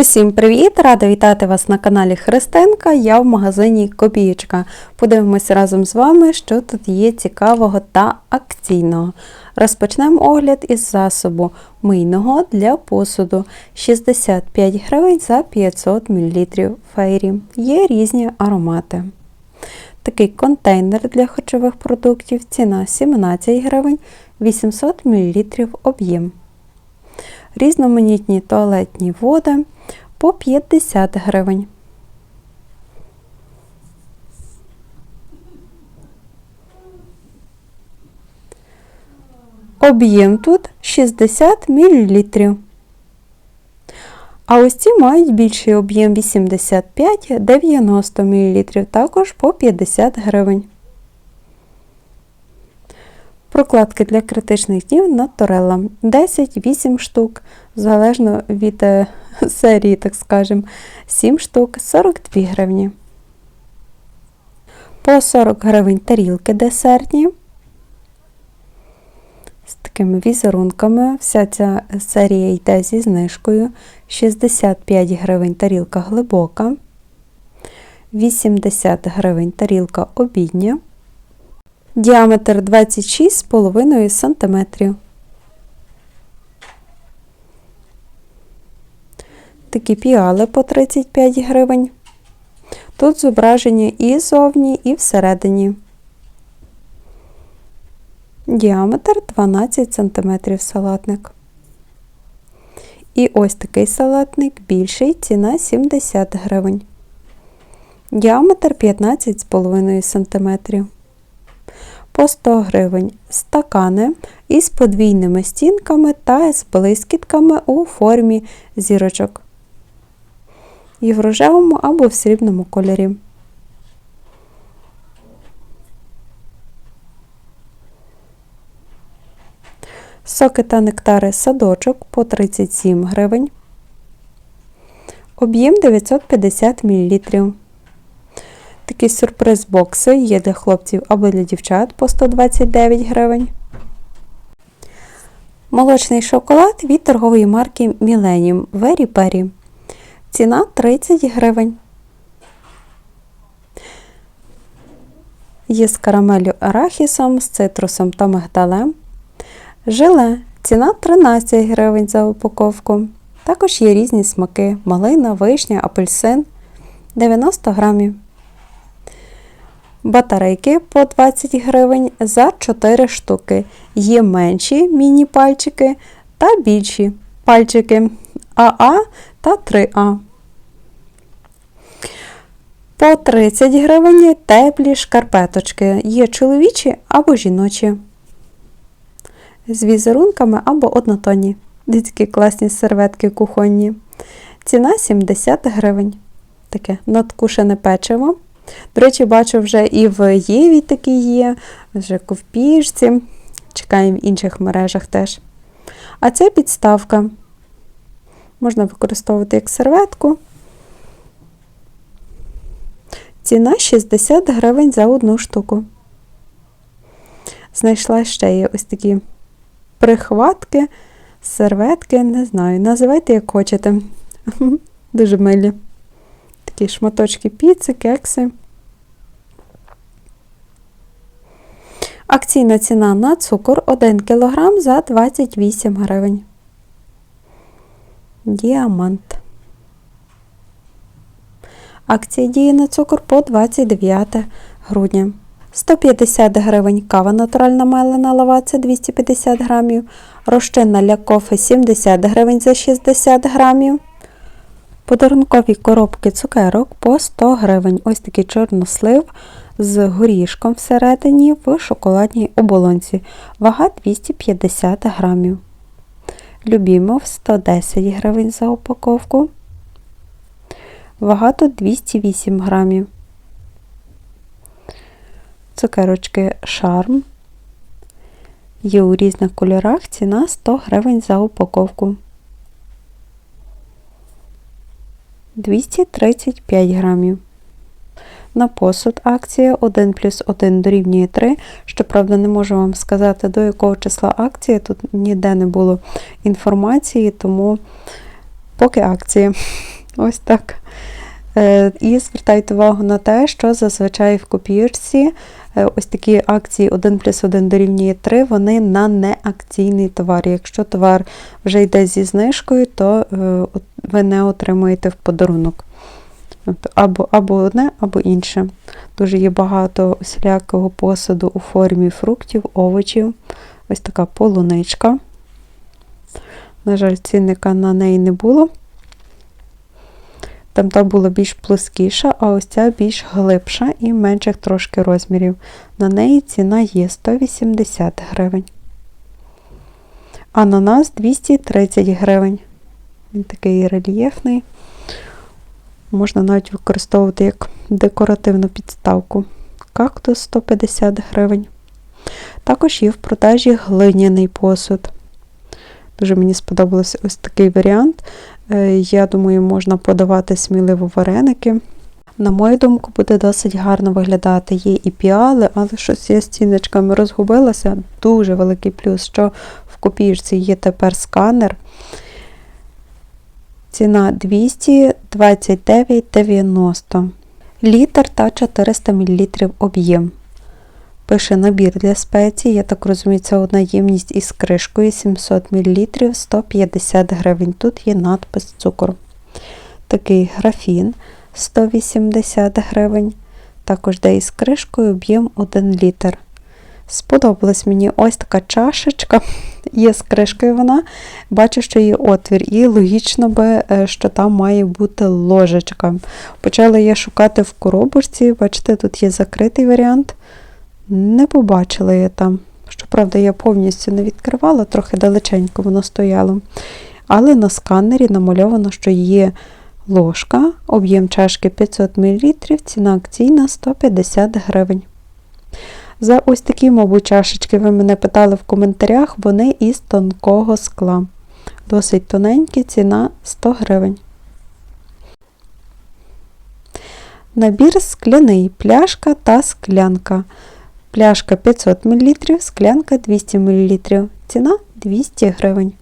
Усім привіт! Рада вітати вас на каналі Христинка. Я в магазині Копієчка. Подивимося разом з вами, що тут є цікавого та акційного. Розпочнемо огляд із засобу мийного для посуду 65 гривень за 500 мл фейрі. Є різні аромати. Такий контейнер для харчових продуктів. Ціна 17 гривень 800 мл об'єм. Різноманітні туалетні води по 50 гривень. Об'єм тут 60 мл. А ось ці мають більший об'єм 85-90 мл, також по 50 гривень. Прокладки для критичних днів Наторелла 10-8 штук, залежно від е, серії, так скажемо, 7 штук 42 гривні. По 40 гривень тарілки десертні. З такими візерунками. Вся ця серія йде зі знижкою. 65 гривень тарілка глибока, 80 гривень тарілка обідня. Діаметр 26,5 см. Такі піали по 35 гривень. Тут зображені і зовні, і всередині. Діаметр 12 см салатник. І ось такий салатник більший, ціна 70 гривень. Діаметр 15,5 см по 100 гривень стакани із подвійними стінками та з блискітками у формі зірочок. І в рожевому або в срібному кольорі. Соки та нектари садочок по 37 гривень. Об'єм 950 мл. Такі сюрприз-бокси є для хлопців або для дівчат по 129 гривень. Молочний шоколад від торгової марки Millennium Very Berry. Ціна 30 гривень. Є з карамелю арахісом, з цитрусом та мигдалем. Желе. Ціна 13 гривень за упаковку. Також є різні смаки: малина, вишня, апельсин 90 грамів. Батарейки по 20 гривень за 4 штуки. Є менші міні-пальчики та більші пальчики АА та 3А. По 30 гривень теплі шкарпеточки. Є чоловічі або жіночі. З візерунками або однотонні. Такі класні серветки кухонні. Ціна 70 гривень. Таке надкушене печиво. До речі, бачу, вже і в Єві такі є, вже в пішці. Чекаємо в інших мережах теж. А це підставка. Можна використовувати як серветку. Ціна 60 гривень за одну штуку. Знайшла ще є ось такі прихватки, серветки, не знаю, називайте, як хочете. Дуже милі. Такі шматочки піци, кекси. Акційна ціна на цукор 1 кг за 28 гривень. Діамант. Акція діє на цукор по 29 грудня. 150 гривень кава натуральна мелена лаваця 250 грамів. Розчинна для кофе 70 гривень за 60 грамів. Подарункові коробки цукерок по 100 гривень. Ось такий чорнослив з горішком всередині в шоколадній оболонці. Вага 250 грамів. Любімов 110 гривень за упаковку. Вага тут 208 грамів. Цукерочки шарм. Є у різних кольорах ціна 100 гривень за упаковку. 235 грамів. На посуд акція 1 плюс 1 дорівнює 3. Щоправда, не можу вам сказати, до якого числа акції. Тут ніде не було інформації, тому поки акція. Ось так. Е, І звертайте увагу на те, що зазвичай в копірці ось такі акції 1 плюс 1 дорівнює 3, вони на неакційний товар. Якщо товар вже йде зі знижкою, то е, ви не отримуєте в подарунок. Або, або одне, або інше. Дуже є багато усілякого посуду у формі фруктів, овочів. Ось така полуничка. На жаль, цінника на неї не було. Там та була більш плоскіша, а ось ця більш глибша і менших трошки розмірів. На неї ціна є 180 гривень. Ананас 230 гривень. Він такий рельєфний. Можна навіть використовувати як декоративну підставку. Кактус 150 гривень. Також є в продажі глиняний посуд. Дуже мені сподобався ось такий варіант. Е, Я думаю, можна подавати сміливо вареники. На мою думку, буде досить гарно виглядати. Є і піали, але щось я з ціночками розгубилася. Дуже великий плюс, що в копійці є тепер сканер. Ціна 229,90. Літр та 400 мл об'єм. Пише набір для спецій. Я так розумію, це одна ємність із кришкою 700 мл 150 гривень. Тут є надпис цукор. Такий графін 180 гривень. Також де із кришкою об'єм 1 літр. Сподобалась мені ось така чашечка. Є з кришкою вона. Бачу, що є отвір, і логічно би, е, що там має бути ложечка. Почала я шукати в коробочці. Бачите, тут є закритий варіант. Не побачила я там. Щоправда, я повністю не відкривала, трохи далеченько воно стояло. Але на сканері намальовано, що є ложка, об'єм чашки 500 мл, ціна акційна 150 гривень. За ось такі, мабуть, чашечки ви мене питали в коментарях, вони із тонкого скла. Досить тоненькі, ціна 100 гривень. Набір скляний, пляшка та склянка. Пляшка 500 мл, склянка 200 мл. Ціна 200 гривень.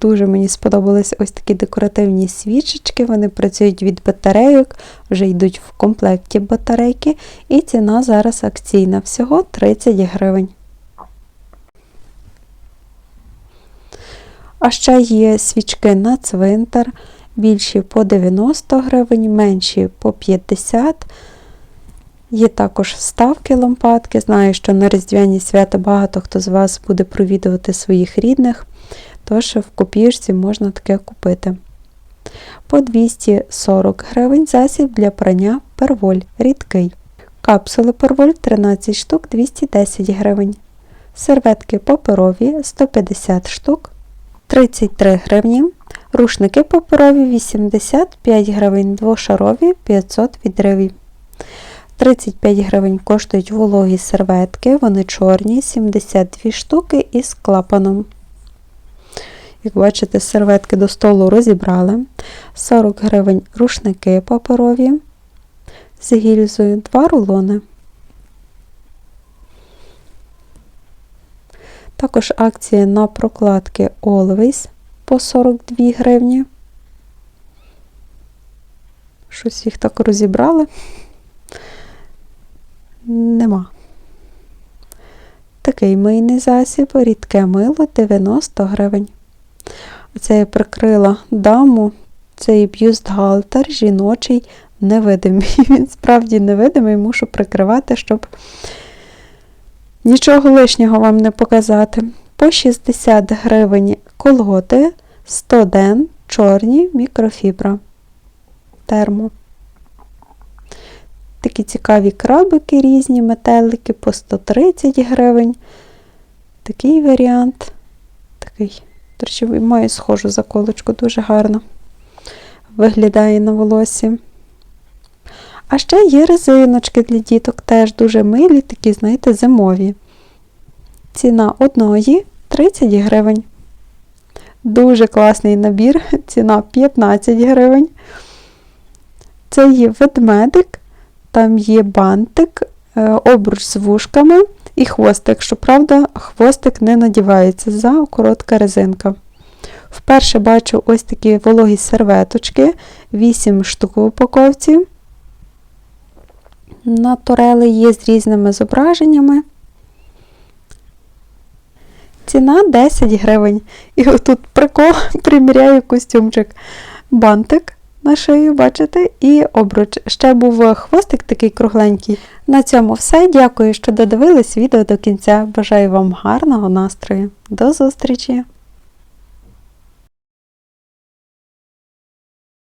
Дуже мені сподобались ось такі декоративні свічечки. Вони працюють від батарейок, вже йдуть в комплекті батарейки, і ціна зараз акційна. Всього 30 гривень. А ще є свічки на цвинтар, більші по 90 гривень, менші по 50 гривень. Є також вставки лампадки. Знаю, що на Різдвяні свята багато хто з вас буде провідувати своїх рідних, тож в копірці можна таке купити. По 240 гривень засіб для прання перволь рідкий. Капсули перволь 13 штук 210 гривень. Серветки паперові 150 штук 33 гривні. Рушники паперові 85 гривень, двошарові 500 відривів. 35 гривень коштують вологі серветки, вони чорні, 72 штуки із клапаном. Як бачите, серветки до столу розібрали. 40 гривень рушники паперові з гільзою, 2 рулони. Також акція на прокладки Always по 42 гривні. Щось їх так розібрали нема. Такий мийний засіб, рідке мило 90 гривень. Оце я прикрила даму, цей бюстгальтер жіночий невидимий. Він справді невидимий, мушу прикривати, щоб нічого лишнього вам не показати. По 60 гривень колготи 100 ден чорні мікрофібра. Термо. Такі цікаві крабики різні, метелики по 130 гривень. Такий варіант. Такий, до речі, маю схожу заколочку, дуже гарно виглядає на волосі. А ще є резиночки для діток, теж дуже милі, такі, знаєте, зимові. Ціна одної 30 гривень. Дуже класний набір, ціна 15 гривень. Це є ведмедик там є бантик, е, обруч з вушками і хвостик. Щоправда, хвостик не надівається за коротка резинка. Вперше бачу ось такі вологі серветочки, 8 штук в упаковці. Натурели є з різними зображеннями. Ціна 10 гривень. І отут прикол приміряю костюмчик. Бантик на шию, бачите, і обруч. Ще був хвостик такий кругленький. На цьому все. Дякую, що додивились відео до кінця. Бажаю вам гарного настрою. До зустрічі!